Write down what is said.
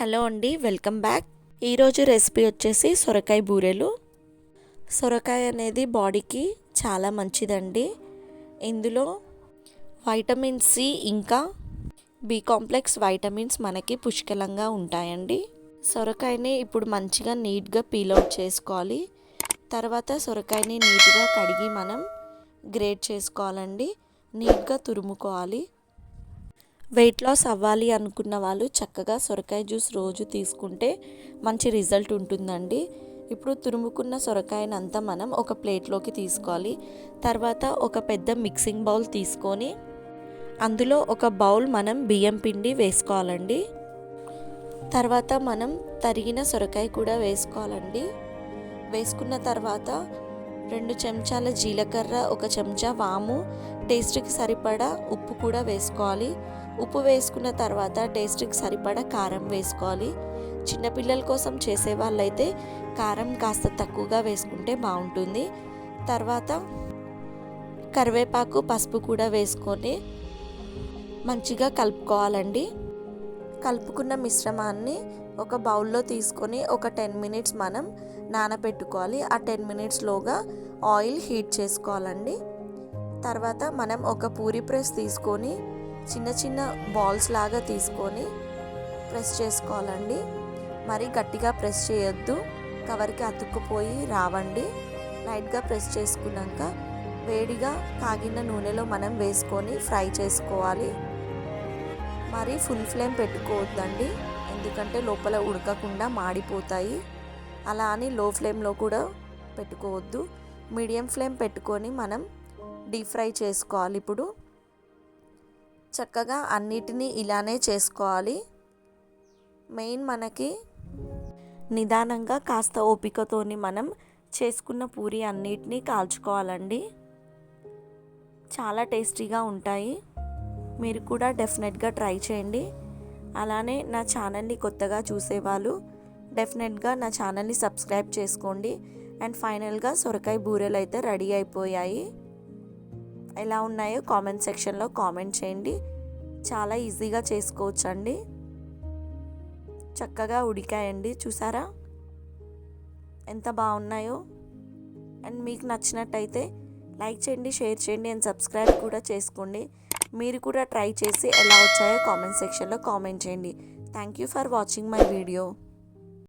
Hello అండి welcome back. ఈరోజు recipe వచ్చేసి సొరకాయ బూరెలు. సొరకాయ అనేది బాడీకి చాలా మంచిదండి. ఇందులో వైటమిన్ సి ఇంకా బి కాంప్లెక్స్ వైటమిన్స్ మనకి పుష్కలంగా ఉంటాయండి. సొరకాయని ఇప్పుడు మంచిగా నీట్గా పీల్ అవుట్ చేసుకోవాలి. తర్వాత సొరకాయని నీట్గా కడిగి మనం గ్రేట్ చేసుకోవాలండి. నీట్గా తురుముకోవాలి. వెయిట్ లాస్ అవ్వాలి అనుకున్న వాళ్ళు చక్కగా సొరకాయ జ్యూస్ రోజు తీసుకుంటే మంచి రిజల్ట్ ఉంటుందండి. ఇప్పుడు తురుముకున్న సొరకాయనంతా మనం ఒక ప్లేట్లోకి తీసుకోవాలి. తర్వాత ఒక పెద్ద మిక్సింగ్ బౌల్ తీసుకొని అందులో ఒక బౌల్ మనం బియ్యం పిండి వేసుకోవాలండి. తర్వాత మనం తరిగిన సొరకాయ కూడా వేసుకోవాలండి. వేసుకున్న తర్వాత రెండు చెంచాల జీలకర్ర ఒక చెంచా వాము టేస్ట్కి సరిపడా ఉప్పు కూడా వేసుకోవాలి. ఉప్పు వేసుకున్న తర్వాత టేస్ట్కి సరిపడా కారం వేసుకోవాలి. చిన్నపిల్లల కోసం చేసే వాళ్ళైతే కారం కాస్త తక్కువగా వేసుకుంటే బాగుంటుంది. తర్వాత కరివేపాకు పసుపు కూడా వేసుకొని మంచిగా కలుపుకోవాలండి. కలుపుకున్న మిశ్రమాన్ని ఒక బౌల్లో తీసుకొని ఒక టెన్ మినిట్స్ మనం నానబెట్టుకోవాలి ఆ టెన్ మినిట్స్లోగా ఆయిల్ హీట్ చేసుకోవాలండి. తర్వాత మనం ఒక పూరి ప్రెస్ తీసుకొని చిన్న చిన్న బాల్స్ లాగా తీసుకొని ప్రెస్ చేసుకోవాలండి. మరి గట్టిగా ప్రెస్ చేయొద్దు. కవర్కి అతుక్కుపోయి రావండి. లైట్గా ప్రెస్ చేసుకున్నాక వేడిగా కాగిన నూనెలో మనం వేసుకొని ఫ్రై చేసుకోవాలి. మరి ఫుల్ ఫ్లేమ్ పెట్టుకోవద్దండి. ఎందుకంటే లోపల ఉడకకుండా మాడిపోతాయి. అలా అని లో ఫ్లేమ్లో కూడా పెట్టుకోవద్దు. మీడియం ఫ్లేమ్ పెట్టుకొని మనం డీప్ ఫ్రై చేసుకోవాలి ఇప్పుడు. చక్కగా అన్నిటినీ ఇలానే చేసుకోవాలి. మెయిన్ మనకి నిదానంగా కాస్త ఓపికతోని మనం చేసుకున్న పూరి అన్నిటినీ కాల్చుకోవాలండి. చాలా టేస్టీగా ఉంటాయి. మీరు కూడా డెఫినెట్గా ట్రై చేయండి. అలానే నా ఛానల్ని కొత్తగా చూసేవాళ్ళు డెఫినెట్గా నా ఛానల్ని సబ్స్క్రైబ్ చేసుకోండి. అండ్ ఫైనల్గా సొరకాయ బూరెలు అయితే రెడీ అయిపోయాయి. ఎలా ఉన్నాయో కామెంట్ సెక్షన్లో కామెంట్ చేయండి. చాలా ఈజీగా చేసుకోవచ్చు అండి చక్కగా ఉడికాయండి చూసారా? ఎంత బాగున్నాయో. అండ్ మీకు నచ్చినట్టయితే లైక్ చేయండి షేర్ చేయండి అండ్ సబ్స్క్రైబ్ కూడా చేసుకోండి. మీరు కూడా ట్రై చేసి ఎలా వచ్చాయో కామెంట్ సెక్షన్లో కామెంట్ చేయండి. Thank you for watching my video